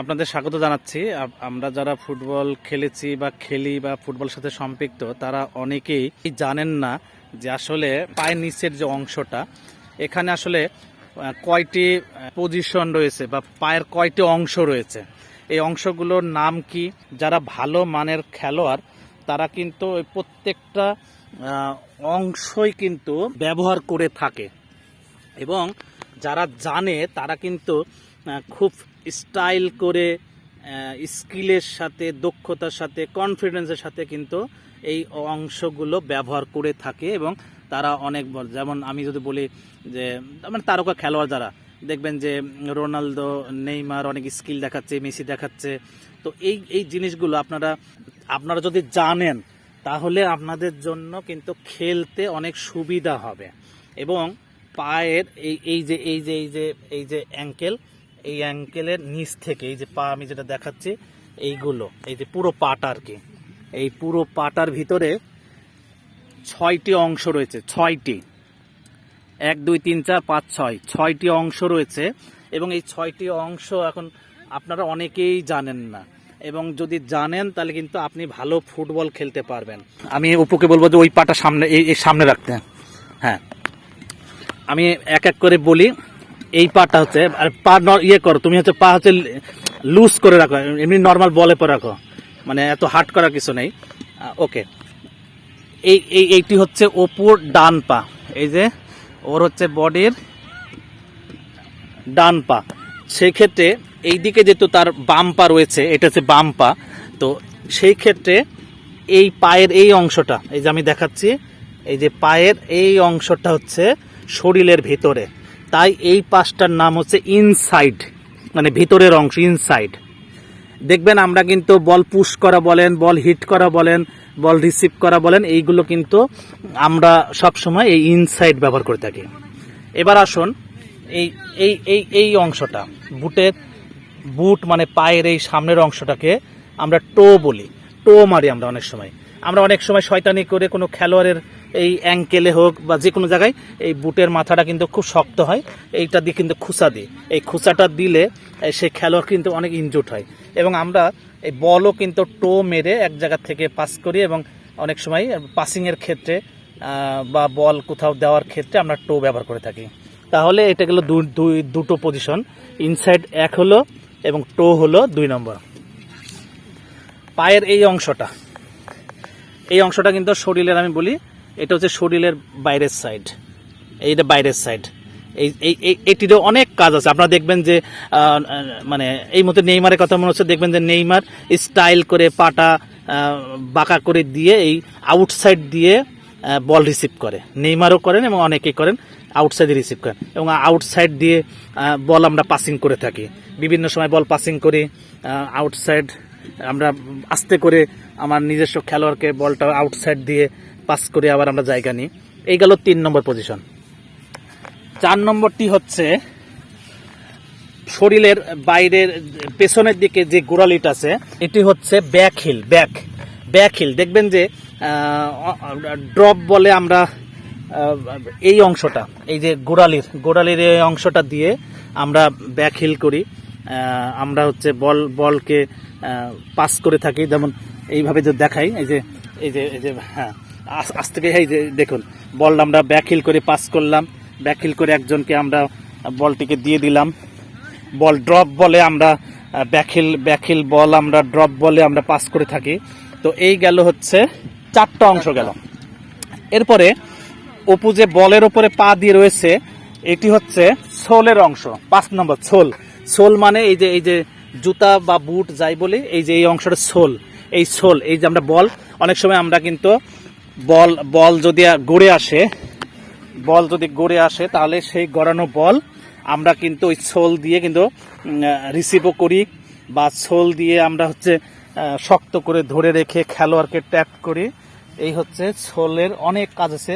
আপনাদের স্বাগত জানাচ্ছি। আমরা যারা ফুটবল খেলেছি বা খেলি বা ফুটবলের সাথে সম্পৃক্ত, তারা অনেকেই জানেন না যে আসলে পায়ের নিচের যে অংশটা, এখানে আসলে কয়টি পজিশন রয়েছে বা পায়ের কয়টি অংশ রয়েছে। এই অংশগুলোর নাম কি? যারা ভালো মানের খেলোয়াড়, তারা কিন্তু ওই প্রত্যেকটা অংশই কিন্তু ব্যবহার করে থাকে। এবং যারা জানে, তারা কিন্তু খুব স্টাইল করে স্কিলের সাথে, দক্ষতার সাথে কনফিডেন্সের সাথে কিন্তু এই অংশগুলো ব্যবহার করে থাকে এবং তারা অনেক যেমন আমি যদি বলি যে মানে তারকা খেলোয়াড় যারা, দেখবেন যে রোনালদো, নেইমার অনেক স্কিল দেখাচ্ছে, মেসি দেখাচ্ছে। তো এই এই জিনিসগুলো আপনারা আপনারা যদি জানেন, তাহলে আপনাদের জন্য কিন্তু খেলতে অনেক সুবিধা হবে। এবং পায়ের এই এই যে এই যে এই যে এই যে অ্যাঙ্কেল এই অ্যাঙ্কেলের নিচ থেকে, এই যে পা আমি যেটা দেখাচ্ছি, এইগুলো, এই যে পুরো পাটা আর কি। এই পুরো পাটার ভিতরে ছয়টি অংশ রয়েছে, ছয়টি। এক, দুই, তিন, চার, পাঁচ, ছয়। ছয়টি অংশ রয়েছে এবং এই ছয়টি অংশ এখন আপনারা অনেকেই জানেন না। এবং যদি জানেন, তাহলে কিন্তু আপনি ভালো ফুটবল খেলতে পারবেন। আমি অপুকে বলব যে ওই পাটা সামনে এই সামনে রাখতে। হ্যাঁ। আমি এক এক করে বলি। এই পাটা হচ্ছে, আর পা ইয়ে করো, তুমি হচ্ছে পা হচ্ছে লুজ করে রাখো, এমনি নর্মাল বলে পরে রাখো মানে এত হার্ড করার কিছু নেই। ওকে এই এই, এইটি হচ্ছে অপুর ডান পা, এই যে, ওর হচ্ছে বডির ডান পা। সেই ক্ষেত্রে এই দিকে যেহেতু তার বাম পা রয়েছে, এটা হচ্ছে বাম পা, তো সেই ক্ষেত্রে এই পায়ের এই অংশটা, এই যে আমি দেখাচ্ছি, এই যে পায়ের এই অংশটা হচ্ছে শরীরের ভিতরে। তাই এই পাশটার নাম হচ্ছে ইনসাইড মানে ভিতরের অংশ ইনসাইড দেখবেন আমরা কিন্তু বল পুশ করা বলেন, বল হিট করা বলেন, বল রিসিভ করা বলেন, এইগুলো কিন্তু আমরা সব সময় এই ইনসাইড ব্যবহার করে থাকি। এবার আসুন এই এই এই এই অংশটা, বুটের বুট মানে পায়ের এই সামনের অংশটাকে আমরা টো বলি। টো মারি আমরা অনেক সময়। আমরা অনেক সময় শয়তানি করে কোনো খেলোয়াড়ের এই অ্যাঙ্কেলে হোক বা যে কোনো জায়গায় এই বুটের মাথাটা কিন্তু খুব শক্ত হয়, এইটা দিয়ে কিন্তু খুসা দিই এই খুসাটা দিলে সেই খেলোয়াড় কিন্তু অনেক ইনজুট হয়। এবং আমরা এই বলও কিন্তু টো মেরে এক জায়গা থেকে পাস করি এবং অনেক সময় পাসিংয়ের ক্ষেত্রে বা বল কোথাও দেওয়ার ক্ষেত্রে আমরা টো ব্যবহার করে থাকি। তাহলে এটা গেলো দুই, দুটো পজিশন ইনসাইড এক হলো এবং টো হলো দুই নম্বর। পায়ের এই অংশটা। এই অংশটা কিন্তু শরীরের, আমি বলি, এটা হচ্ছে শরীরের বাইরের সাইড এইটা বাইরের সাইড এই এই এটিরও অনেক কাজ আছে। আপনারা দেখবেন যে মানে এই মতো নেইমারের কথা মনে হচ্ছে, দেখবেন যে নেইমার স্টাইল করে পাটা বাঁকা করে দিয়ে এই আউটসাইড দিয়ে বল রিসিভ করে। নেইমারও করেন এবং অনেকেই করেন আউটসাইডে রিসিভ করেন। এবং আউটসাইড দিয়ে বল আমরা পাসিং করে থাকি। বিভিন্ন সময় বল পাসিং করি আউটসাইড আমরা আস্তে করে আমার নিজস্ব খেলোয়াড়কে বলটা আউটসাইড দিয়ে পাস করে আবার আমরা জায়গা নিই। এই গেল তিন নম্বর পজিশন চার নম্বরটি হচ্ছে শরীরের বাইরের পেছনের দিকে যে গোড়ালিটা আছে, এটি হচ্ছে back heel back back heel দেখবেন যে ড্রপ বলে আমরা এই অংশটা, এই যে গোড়ালির গোড়ালির এই অংশটা দিয়ে আমরা ব্যাক হিল করি। আমরা হচ্ছে বল, বলকে পাস করে থাকি। যেমন এইভাবে যে দেখাই, এই যে এই যে এই যে হ্যাঁ আজ থেকে এই যে, দেখুন বল আমরা ব্যাক হিল করে পাস করলাম। ব্যাক হিল করে একজনকে আমরা বলটিকে দিয়ে দিলাম। বল ড্রপ বলে আমরা ব্যাকহিল ব্যাকহিল বল আমরা ড্রপ বলে আমরা পাস করে থাকি। তো এই গেল হচ্ছে, চারটা অংশ গেল। এরপরে, অপু যে বলের ওপরে পা দিয়ে রয়েছে, এটি হচ্ছে সোলের অংশ, পাঁচ নম্বর সোল সোল মানে এই যে এই যে জুতা বা বুট যাই বলি, এই যে এই অংশটা সোল, এই সোল, এই যে আমরা বল, অনেক সময় আমরা কিন্তু বল বল যদি গড়ে আসে, বল যদি গড়ে আসে, তাহলে সেই গড়ানো বল আমরা কিন্তু ওই সোল দিয়ে কিন্তু রিসিভও করি বা সোল দিয়ে আমরা হচ্ছে শক্ত করে ধরে রেখে খেলোয়াড়কে ট্যাপ করি। এই হচ্ছে সোলের অনেক কাজ আছে।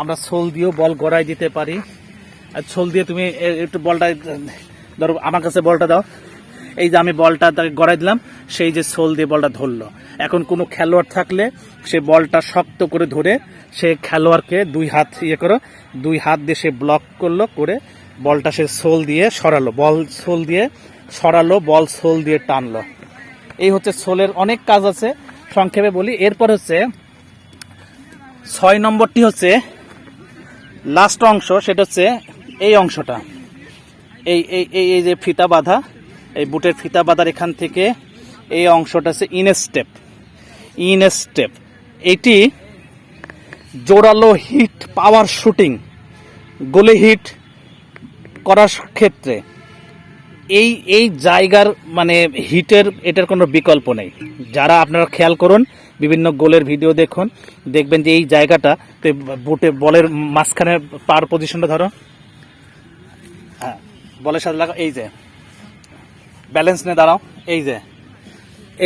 আমরা সোল দিয়েও বল গড়াই দিতে পারি। আর সোল দিয়ে তুমি একটু বলটা ধরো, আমার কাছে বলটা দাও। এই যে আমি বলটা তাকে গড়াই দিলাম, সেই যে সোল দিয়ে বলটা ধরলো। এখন কোনো খেলোয়াড় থাকলে সে বলটা শক্ত করে ধরে সে খেলোয়াড়কে দুই হাত ইয়ে করো, দুই হাত দিয়ে সে ব্লক করল, করে বলটা সে সোল দিয়ে সরালো, বল সোল দিয়ে সরালো, বল সোল দিয়ে টানলো। এই হচ্ছে সোলের অনেক কাজ আছে, সংক্ষেপে বলি। এরপর হচ্ছে ছয় নম্বরটি হচ্ছে লাস্ট অংশ, সেটা হচ্ছে এই অংশটা। এই এই এই যে ফিতা বাঁধা, এই বুটের ফিতা বাঁধার এখান থেকে এই অংশটা হচ্ছে ইন স্টেপ। In step. এটি জোরালো হিট, পাওয়ার শুটিং, গোলে হিট করার ক্ষেত্রে। এই এই জায়গার মানে হিটের এটার কোনো বিকল্প নেই। যারা আপনারা খেয়াল করুন, বিভিন্ন গোলের ভিডিও দেখুন, দেখবেন যে এই জায়গাটা, তে বুটে বলের মাঝখানে পার পজিশনটা ধরো। হ্যাঁ। বলের সাথে লাগা এই যে। ব্যালেন্স নিয়ে দাঁড়াও। এই যে।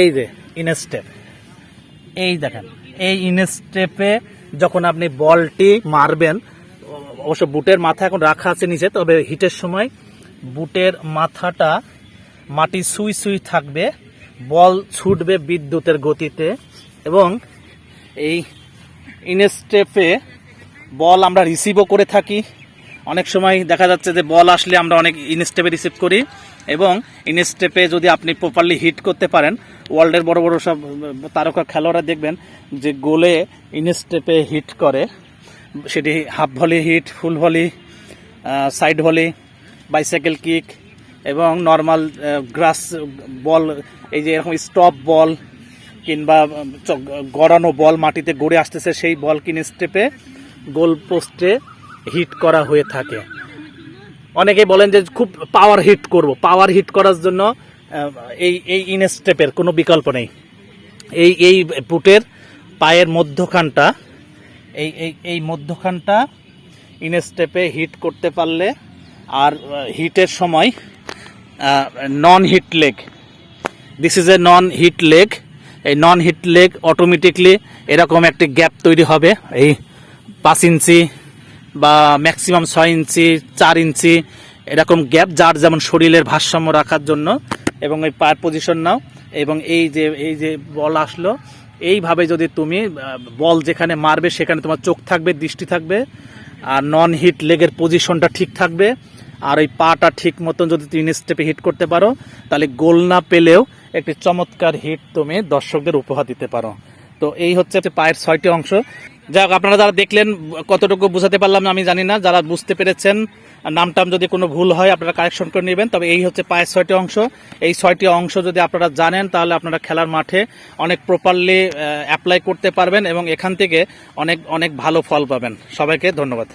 এই যে ইন স্টেপ এই দেখেন, এই ইন স্টেপে যখন আপনি বলটি মারবেন, অবশ্য বুটের মাথা এখন রাখা আছে নিচে, তবে হিটের সময় বুটের মাথাটা মাটি সুই সুই থাকবে, বল ছুটবে বিদ্যুতের গতিতে, এবং এই ইনস্টেপে বল আমরা রিসিভও করে থাকি। অনেক সময় দেখা যাচ্ছে যে বল আসলে আমরা অনেক ইনস্টেপে রিসিভ করি এবং ইনস্টেপে যদি আপনি প্রপারলি হিট করতে পারেন ওয়ার্ল্ডের বড় বড় সব তারকা খেলোয়াড়রা দেখবেন যে গোলে ইনস্টেপে হিট করে। সেটি half volley hit full volley side volley bicycle kick এবং নর্মাল গ্রাস বল এই যে এরকম স্টপ বল কিংবা গড়ানো বল মাটিতে গড়ে আসতেছে, সেই বল কিনে স্টেপে গোল পোস্টে হিট করা হয়ে থাকে। অনেকে বলেন যে খুব পাওয়ার হিট করব। পাওয়ার হিট করার জন্য এই এই ইন স্টেপের কোনো বিকল্প নেই। এই এই বুটের পায়ের মধ্যখানটা, এই এই এই মধ্যখানটা ইন স্টেপে হিট করতে পারলে, আর হিটের সময় non hit leg this is a non hit leg এই নন হিট লেগ অটোমেটিকলি এরকম একটি গ্যাপ তৈরি হবে। এই পাঁচ ইঞ্চি বা ম্যাক্সিমাম ছয় ইঞ্চি, চার ইঞ্চি এরকম গ্যাপ যার যেমন শরীরের ভারসাম্য রাখার জন্য। এবং এই পায়ের পজিশন নাও। এবং এই যে এই যে বল আসলো, এইভাবে যদি তুমি বল যেখানে মারবে সেখানে তোমার চোখ থাকবে, দৃষ্টি থাকবে। আর নন হিট লেগের পজিশনটা ঠিক থাকবে। আর ওই পাটা ঠিক মতন যদি তিন স্টেপে হিট করতে পারো, তাহলে গোল না পেলেও একটি চমৎকার হিট তুমি দর্শকদের উপহার দিতে পারো। তো এই হচ্ছে পায়ের ছয়টি অংশ। যাই হোক আপনারা যারা দেখলেন, কতটুকু বুঝাতে পারলাম আমি জানি না। যারা বুঝতে পেরেছেন নাম টাম যদি কোনো ভুল হয়, আপনারা কারেকশন করে নেবেন। তবে এই হচ্ছে পায়ের ছয়টি অংশ। এই ছয়টি অংশ যদি আপনারা জানেন, তাহলে আপনারা খেলার মাঠে অনেক প্রপারলি অ্যাপ্লাই করতে পারবেন এবং এখান থেকে অনেক অনেক ভালো ফল পাবেন। সবাইকে ধন্যবাদ।